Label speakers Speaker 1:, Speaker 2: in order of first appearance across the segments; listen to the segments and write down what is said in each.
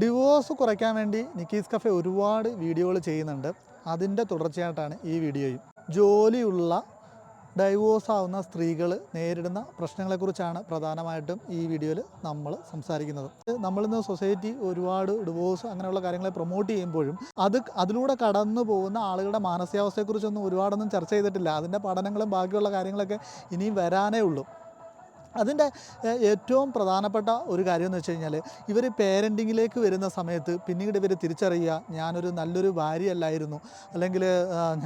Speaker 1: Divorce കുറയ്ക്കാൻ വേണ്ടി Nikki's cafe ഒരുപാട് വീഡിയോകൾ ചെയ്യുന്നുണ്ട്. അതിന്റെ തുടർച്ചയായിട്ടാണ് ഈ വീഡിയോയും. ജോലിയുള്ള ഡൈവോഴ്സ് ആവുന്ന സ്ത്രീകൾ നേരിടുന്ന പ്രശ്നങ്ങളെക്കുറിച്ചാണ് പ്രധാനമായിട്ടും ഈ വീഡിയോയിൽ നമ്മൾ സംസാരിക്കുന്നത്. നമ്മളിന്ന് സൊസൈറ്റി ഒരുപാട് ഡിവോഴ്സ് അങ്ങനെയുള്ള കാര്യങ്ങളെ പ്രൊമോട്ട് ചെയ്യുമ്പോഴും അത് അതിലൂടെ കടന്നു പോകുന്ന ആളുകളുടെ മാനസികാവസ്ഥയെക്കുറിച്ചൊന്നും ഒരുപാടൊന്നും ചർച്ച ചെയ്തിട്ടില്ല. അതിന്റെ പഠനങ്ങളും ബാക്കിയുള്ള കാര്യങ്ങളൊക്കെ ഇനിയും വരാനേ ഉള്ളൂ. അതിന്റെ ഏറ്റവും പ്രധാനപ്പെട്ട ഒരു കാര്യം എന്ന് വെച്ച് കഴിഞ്ഞാൽ ഇവർ പേരന്റിങ്ങിലേക്ക് വരുന്ന സമയത്ത് പിന്നീട് ഇവർ തിരിച്ചറിയുക ഞാനൊരു നല്ലൊരു ഭാര്യയല്ലായിരുന്നു അല്ലെങ്കിൽ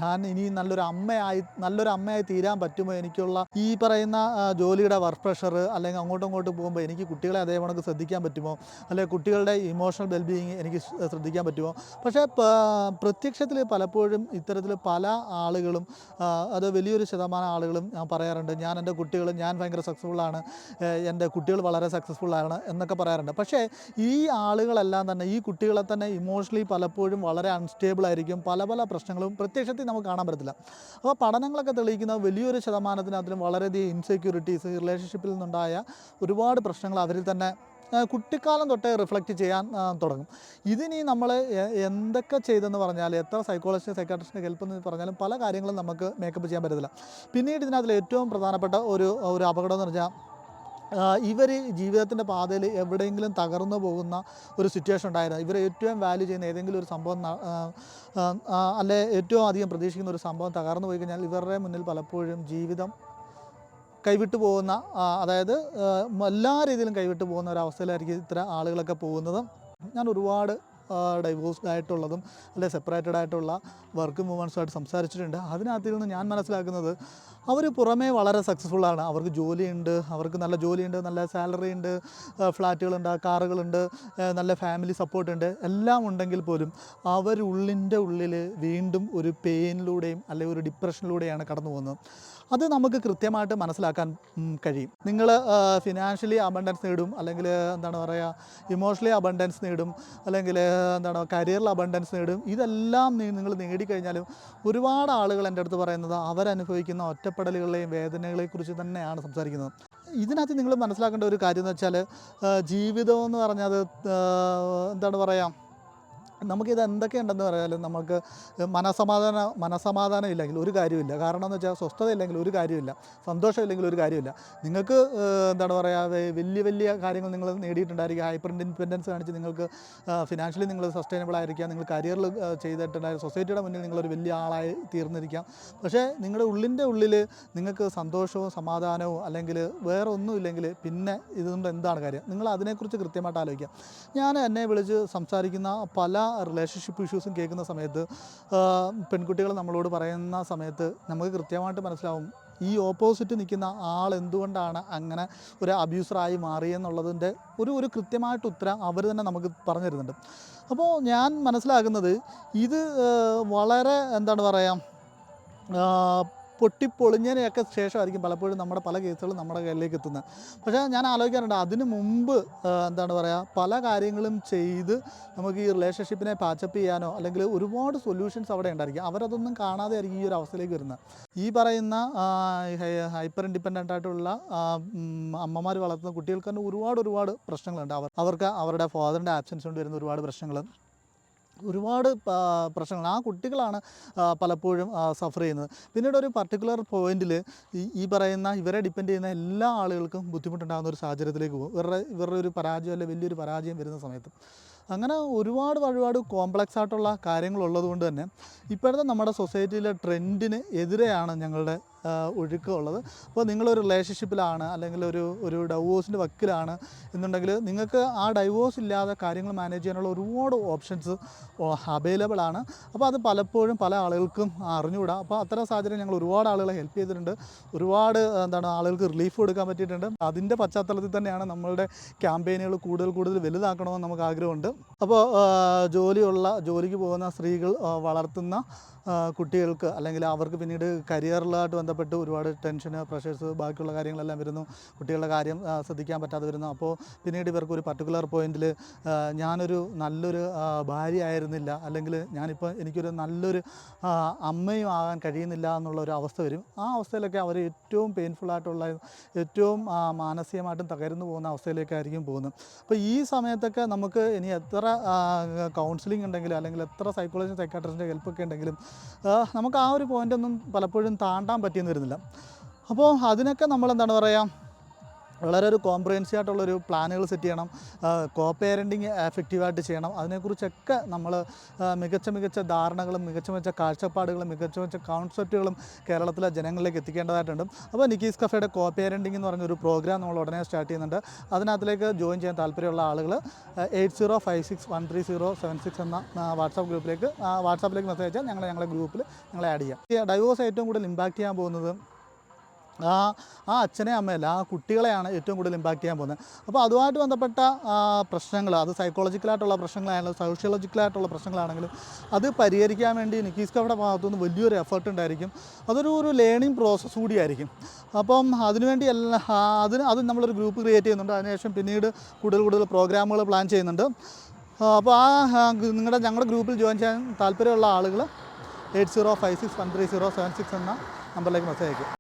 Speaker 1: ഞാൻ ഇനി നല്ലൊരു അമ്മയായി നല്ലൊരു അമ്മയായി തീരാൻ പറ്റുമോ എനിക്കുള്ള ഈ പറയുന്ന ജോലിയുടെ വർക്ക് പ്രഷർ അല്ലെങ്കിൽ അങ്ങോട്ടും ഇങ്ങോട്ടും പോകുമ്പോൾ എനിക്ക് കുട്ടികളെ അതേ കണക്ക് ശ്രദ്ധിക്കാൻ പറ്റുമോ? അല്ലെങ്കിൽ കുട്ടികളുടെ ഇമോഷണൽ വെൽബീയിങ് എനിക്ക് ശ്രദ്ധിക്കാൻ പറ്റുമോ? പക്ഷേ പ്രത്യക്ഷത്തിൽ പലപ്പോഴും ഇത്തരത്തിൽ പല ആളുകളും അത് വലിയൊരു ശതമാനം ആളുകളും ഞാൻ പറയാറുണ്ട് ഞാൻ എന്റെ കുട്ടികളും ഞാൻ ഭയങ്കര സക്സസ്ഫുൾ ആണ് എന്റെ കുട്ടികൾ വളരെ സക്സസ്ഫുൾ ആണ് എന്നൊക്കെ പറയാറുണ്ട്. പക്ഷേ ഈ ആളുകളെല്ലാം തന്നെ ഈ കുട്ടികളെ തന്നെ ഇമോഷണലി പലപ്പോഴും വളരെ അൺസ്റ്റേബിൾ ആയിരിക്കും. പല പല പ്രശ്നങ്ങളും പ്രത്യക്ഷത്തിൽ നമുക്ക് കാണാൻ പറ്റത്തില്ല. അപ്പോൾ പഠനങ്ങളൊക്കെ തെളിയിക്കുന്ന വലിയൊരു ശതമാനത്തിനകത്തിലും വളരെയധികം ഇൻസെക്യൂരിറ്റീസ് റിലേഷൻഷിപ്പിൽ നിന്നുണ്ടായ ഒരുപാട് പ്രശ്നങ്ങൾ അവരിൽ തന്നെ കുട്ടിക്കാലം തൊട്ടേ റിഫ്ലക്റ്റ് ചെയ്യാൻ തുടങ്ങും. ഇതിനി നമ്മൾ എന്തൊക്കെ ചെയ്തെന്ന് പറഞ്ഞാൽ എത്ര സൈക്കോളജിസ്റ്റ് സൈക്കാട്രിസ്റ്റിന്റെ ഹെൽപ്പ് എന്ന് പറഞ്ഞാലും പല കാര്യങ്ങളും നമുക്ക് മേക്കപ്പ് ചെയ്യാൻ പറ്റത്തില്ല. പിന്നീട് ഇതിനകത്തിൽ ഏറ്റവും പ്രധാനപ്പെട്ട ഒരു ഒരു അപകടം എന്ന് പറഞ്ഞാൽ ഇവർ ജീവിതത്തിന്റെ പാതയിൽ എവിടെയെങ്കിലും തകർന്നു പോകുന്ന ഒരു സിറ്റുവേഷൻ ഉണ്ടായിരുന്നു. ഇവർ ഏറ്റവും വാല്യൂ ചെയ്യുന്ന ഏതെങ്കിലും ഒരു സംഭവം അല്ലെ ഏറ്റവും അധികം പ്രതീക്ഷിക്കുന്ന ഒരു സംഭവം തകർന്നു പോയി കഴിഞ്ഞാൽ ഇവരുടെ മുന്നിൽ പലപ്പോഴും ജീവിതം കൈവിട്ടു പോകുന്ന അതായത് എല്ലാ രീതിയിലും കൈവിട്ടു പോകുന്ന ഒരു അവസ്ഥയിലായിരിക്കും ഇത്തരം ആളുകളൊക്കെ പോകുന്നത്. ഞാൻ ഒരുപാട് ഡൈവോഴ്സ്ഡ് ആയിട്ടുള്ളതും അല്ലെ സെപ്പറേറ്റഡ് ആയിട്ടുള്ള വർക്ക് മൂവ്മെന്റ്സുമായിട്ട് സംസാരിച്ചിട്ടുണ്ട്. അതിനകത്തിൽ നിന്ന് ഞാൻ മനസ്സിലാക്കുന്നത് അവർ പുറമേ വളരെ സക്സസ്ഫുൾ ആണ്. അവർക്ക് ജോലിയുണ്ട് അവർക്ക് നല്ല ജോലിയുണ്ട് നല്ല സാലറി ഉണ്ട് ഫ്ലാറ്റുകളുണ്ട് കാറുകളുണ്ട് നല്ല ഫാമിലി സപ്പോർട്ട് ഉണ്ട്. എല്ലാം ഉണ്ടെങ്കിൽ പോലും അവരുള്ളിന്റെ ഉള്ളിൽ വീണ്ടും ഒരു പെയിനിലൂടെയും അല്ലെങ്കിൽ ഒരു ഡിപ്രഷനിലൂടെയാണ് കടന്നു പോകുന്നത്. അത് നമുക്ക് കൃത്യമായിട്ട് മനസ്സിലാക്കാൻ കഴിയും. നിങ്ങൾ ഫിനാൻഷ്യലി അബണ്ടൻസ് നേടും അല്ലെങ്കിൽ എന്താണ് പറയുക ഇമോഷണലി അബണ്ടൻസ് നേടും അല്ലെങ്കിൽ എന്താണ് കരിയറിൽ അബണ്ടൻസ് നേടും ഇതെല്ലാം നിങ്ങൾ നേടിക്കഴിഞ്ഞാലും ഒരുപാട് ആളുകൾ എന്റെ അടുത്ത് പറയുന്നത് അവരനുഭവിക്കുന്ന ഒറ്റപ്പെടലുകളെയും വേദനകളെയും കുറിച്ച് തന്നെയാണ് സംസാരിക്കുന്നത്. ഇതിനകത്ത് നിങ്ങൾ മനസ്സിലാക്കേണ്ട ഒരു കാര്യം എന്ന് വെച്ചാൽ ജീവിതം എന്ന് പറഞ്ഞത് എന്താണ് പറയുക നമുക്കിത് എന്തൊക്കെയുണ്ടെന്ന് പറയാലും നമുക്ക് മനസമാധാന മനസമാധാനം ഇല്ലെങ്കിൽ ഒരു കാര്യമില്ല കാരണം എന്ന് വെച്ചാൽ സ്വസ്ഥത ഇല്ലെങ്കിൽ ഒരു കാര്യമില്ല സന്തോഷം ഇല്ലെങ്കിൽ ഒരു കാര്യമില്ല നിങ്ങൾക്ക് എന്താണ് പറയുക വലിയ വലിയ കാര്യങ്ങൾ നിങ്ങൾ നേടിയിട്ടുണ്ടായിരിക്കും. ഹൈപ്പർ ഇൻഡിപെൻഡൻസ് കാണിച്ച് നിങ്ങൾക്ക് ഫിനാൻഷ്യലി നിങ്ങൾ സസ്റ്റൈനബിൾ ആയിരിക്കാം. നിങ്ങൾ കരിയറിൽ ചെയ്തിട്ടുണ്ടായ സൊസൈറ്റിയുടെ മുന്നിൽ നിങ്ങളൊരു വലിയ ആളായി തീർന്നിരിക്കാം. പക്ഷേ നിങ്ങളുടെ ഉള്ളിന്റെ ഉള്ളിൽ നിങ്ങൾക്ക് സന്തോഷവും സമാധാനവും അല്ലെങ്കിൽ വേറെ ഒന്നുമില്ലെങ്കിൽ പിന്നെ ഇതുകൊണ്ട് എന്താണ് കാര്യം? നിങ്ങൾ അതിനെക്കുറിച്ച് കൃത്യമായിട്ട് ആലോചിക്കുക. ഞാൻ എന്നെ വിളിച്ച് സംസാരിക്കുന്ന പല റിലേഷൻഷിപ്പ് ഇഷ്യൂസും കേൾക്കുന്ന സമയത്ത് പെൺകുട്ടികൾ നമ്മളോട് പറയുന്ന സമയത്ത് നമുക്ക് കൃത്യമായിട്ട് മനസ്സിലാവും ഈ ഓപ്പോസിറ്റ് നിൽക്കുന്ന ആൾ എന്തുകൊണ്ടാണ് അങ്ങനെ ഒരു അബ്യൂസറായി മാറിയെന്നുള്ളതിന്റെ ഒരു ഒരു കൃത്യമായിട്ട് ഉത്തരം അവർ തന്നെ നമുക്ക് പറഞ്ഞു തരുന്നുണ്ട് അപ്പോൾ ഞാൻ മനസ്സിലാക്കുന്നത് ഇത് വളരെ എന്താണ് പറയുക പൊട്ടിപ്പൊളിഞ്ഞതിനൊക്കെ ശേഷമായിരിക്കും പലപ്പോഴും നമ്മുടെ പല കേസുകളും നമ്മുടെ കയ്യിലേക്ക് എത്തുന്നത്. പക്ഷേ ഞാൻ ആലോചിക്കാറുണ്ട് അതിന് മുമ്പ് എന്താണ് പറയുക പല കാര്യങ്ങളും ചെയ്ത് നമുക്ക് ഈ റിലേഷൻഷിപ്പിനെ പാച്ചപ്പ് ചെയ്യാനോ അല്ലെങ്കിൽ ഒരുപാട് സൊല്യൂഷൻസ് അവിടെ ഉണ്ടായിരിക്കും. അവരതൊന്നും കാണാതെ ആയിരിക്കും ഈ ഒരു അവസ്ഥയിലേക്ക് വരുന്നത്. ഈ പറയുന്ന ഹൈപ്പർ ഇൻഡിപെൻഡന്റ് ആയിട്ടുള്ള അമ്മമാർ വളർത്തുന്ന കുട്ടികൾക്ക് തന്നെ ഒരുപാട് ഒരുപാട് പ്രശ്നങ്ങളുണ്ട്. അവർ അവർക്ക് അവരുടെ ഫാദറിന്റെ ആബ്സെൻസ് കൊണ്ട് വരുന്ന ഒരുപാട് പ്രശ്നങ്ങൾ. ഒരുപാട് പ്രശ്നങ്ങൾ. ആ കുട്ടികളാണ് പലപ്പോഴും സഫർ ചെയ്യുന്നത്. പിന്നീട് ഒരു പർട്ടിക്കുലർ പോയിന്റിൽ ഈ പറയുന്ന ഇവരെ ഡിപ്പെൻഡ് ചെയ്യുന്ന എല്ലാ ആളുകൾക്കും ബുദ്ധിമുട്ടുണ്ടാകുന്ന ഒരു സാഹചര്യത്തിലേക്ക് പോകും. ഇവരുടെ ഇവരുടെ ഒരു പരാജയം അല്ലെങ്കിൽ വലിയൊരു പരാജയം വരുന്ന സമയത്ത്. അങ്ങനെ ഒരുപാട് ഒരുപാട് കോംപ്ലക്സ് ആയിട്ടുള്ള കാര്യങ്ങളുള്ളത് കൊണ്ട് തന്നെ ഇപ്പോഴത്തെ നമ്മുടെ സൊസൈറ്റിയിലെ ട്രെൻഡിന് എതിരെയാണ് ഞങ്ങളുടെ ഒഴുക്കുള്ളത്. അപ്പോൾ നിങ്ങളൊരു റിലേഷൻഷിപ്പിലാണ് അല്ലെങ്കിൽ ഒരു ഒരു ഡൈവോഴ്സിന്റെ വക്കിലാണ് എന്നുണ്ടെങ്കിൽ നിങ്ങൾക്ക് ആ ഡൈവോഴ്സ് ഇല്ലാതെ കാര്യങ്ങൾ മാനേജ് ചെയ്യാനുള്ള ഒരുപാട് ഓപ്ഷൻസ് അവൈലബിൾ ആണ്. അപ്പോൾ അത് പലപ്പോഴും പല ആളുകൾക്കും അറിഞ്ഞുകൂടാ. അപ്പോൾ അത്തരം സാഹചര്യം ഞങ്ങൾ ഒരുപാട് ആളുകളെ ഹെൽപ്പ് ചെയ്തിട്ടുണ്ട്. ഒരുപാട് എന്താണ് ആളുകൾക്ക് റിലീഫ് കൊടുക്കാൻ പറ്റിയിട്ടുണ്ട്. അതിന്റെ പശ്ചാത്തലത്തിൽ തന്നെയാണ് നമ്മളുടെ ക്യാമ്പയിനുകൾ കൂടുതൽ കൂടുതൽ വലുതാക്കണമെന്ന് നമുക്ക് ആഗ്രഹമുണ്ട്. അപ്പോൾ ജോലിയുള്ള ജോലിക്ക് പോകുന്ന സ്ത്രീകൾ വളർത്തുന്ന കുട്ടികൾക്ക് അല്ലെങ്കിൽ അവർക്ക് പിന്നീട് കരിയറിലായിട്ട് ബന്ധപ്പെട്ട് ഒരുപാട് ടെൻഷന് പ്രഷേഴ്സ് ബാക്കിയുള്ള കാര്യങ്ങളെല്ലാം വരുന്നു. കുട്ടികളുടെ കാര്യം ശ്രദ്ധിക്കാൻ പറ്റാതെ വരുന്നു. അപ്പോൾ പിന്നീട് ഇവർക്ക് ഒരു പർട്ടിക്കുലർ പോയിന്റിൽ ഞാനൊരു നല്ലൊരു ഭാര്യ ആയിരുന്നില്ല അല്ലെങ്കിൽ ഞാനിപ്പോൾ എനിക്കൊരു നല്ലൊരു അമ്മയും ആകാൻ കഴിയുന്നില്ല എന്നുള്ള ഒരു അവസ്ഥ വരും. ആ അവസ്ഥയിലൊക്കെ അവർ ഏറ്റവും പെയിൻഫുള്ളായിട്ടുള്ള ഏറ്റവും മാനസികമായിട്ടും തകരുന്നു പോകുന്ന അവസ്ഥയിലേക്കായിരിക്കും പോകുന്നത്. അപ്പോൾ ഈ സമയത്തൊക്കെ നമുക്ക് ഇനി എത്ര കൗൺസിലിംഗ് ഉണ്ടെങ്കിലും അല്ലെങ്കിൽ എത്ര സൈക്കോളജി സൈക്കാട്രിസ്റ്റിന്റെ ഹെൽപ്പൊക്കെ ഉണ്ടെങ്കിലും നമുക്ക് ആ ഒരു പോയിന്റ് ഒന്നും പലപ്പോഴും താണ്ടാൻ പറ്റിയെന്ന് വരുന്നില്ല. അപ്പോൾ അതിനൊക്കെ നമ്മൾ എന്താണ് പറയുക വളരെ ഒരു കോംപ്രഹെൻസീവ് ആയിട്ടുള്ളൊരു പ്ലാനുകൾ സെറ്റ് ചെയ്യണം. കോ പേരന്റിങ് എഫക്റ്റീവായിട്ട് ചെയ്യണം. അതിനെക്കുറിച്ചൊക്കെ നമ്മൾ മികച്ച മികച്ച ധാരണകളും മികച്ച മികച്ച കാഴ്ചപ്പാടുകളും മികച്ച മികച്ച കോൺസെപ്റ്റുകളും കേരളത്തിലെ ജനങ്ങളിലേക്ക് എത്തിക്കേണ്ടതായിട്ടുണ്ട്. അപ്പോൾ നിക്കീസ് കഫേയുടെ കോ പേരന്റിംഗ് എന്ന് പറഞ്ഞൊരു പ്രോഗ്രാം നമ്മൾ ഉടനെ സ്റ്റാർട്ട് ചെയ്യുന്നുണ്ട്. അതിനകത്തിലേക്ക് ജോയിൻ ചെയ്യാൻ താല്പര്യമുള്ള ആളുകൾ eight zero five six one three zero seven six എന്ന വാട്സാപ്പ് ഗ്രൂപ്പിലേക്ക് വാട്സാപ്പിലേക്ക് മെസ്സേജ് അയച്ചാൽ ഞങ്ങൾ ഞങ്ങളുടെ ഗ്രൂപ്പിൽ ഞങ്ങളെ ആഡ് ചെയ്യാം. ഡൈവോഴ്സ് ഏറ്റവും കൂടുതൽ ഇമ്പാക്റ്റ് ചെയ്യാൻ പോകുന്നത് ആ ആ അച്ഛനെ അമ്മയല്ല ആ കുട്ടികളെയാണ് ഏറ്റവും കൂടുതൽ ഇമ്പാക്റ്റ് ചെയ്യാൻ പോകുന്നത്. അപ്പോൾ അതുമായിട്ട് ബന്ധപ്പെട്ട പ്രശ്നങ്ങൾ അത് സൈക്കോളജിക്കലായിട്ടുള്ള പ്രശ്നങ്ങളായാലും സോഷ്യോളജിക്കലായിട്ടുള്ള പ്രശ്നങ്ങളാണെങ്കിലും അത് പരിഹരിക്കാൻ വേണ്ടി നിക്കീസ്കയുടെ ഭാഗത്തുനിന്ന് വലിയൊരു എഫേർട്ട് ഉണ്ടായിരിക്കും. അതൊരു ഒരു ലേണിംഗ് പ്രോസസ്സ് കൂടിയായിരിക്കും. അപ്പം അതിനുവേണ്ടി എല്ലാ അതിന് അത് നമ്മളൊരു ഗ്രൂപ്പ് ക്രിയേറ്റ് ചെയ്യുന്നുണ്ട്. അതിനുശേഷം പിന്നീട് കൂടുതൽ കൂടുതൽ പ്രോഗ്രാമുകൾ പ്ലാൻ ചെയ്യുന്നുണ്ട്. അപ്പോൾ ആ, നിങ്ങളുടെ ഞങ്ങളുടെ ഗ്രൂപ്പിൽ ജോയിൻ ചെയ്യാൻ താല്പര്യമുള്ള ആളുകൾ eight zero five six one three zero seven six എന്ന നമ്പറിലേക്ക് മെസ്സേജ് അയക്കും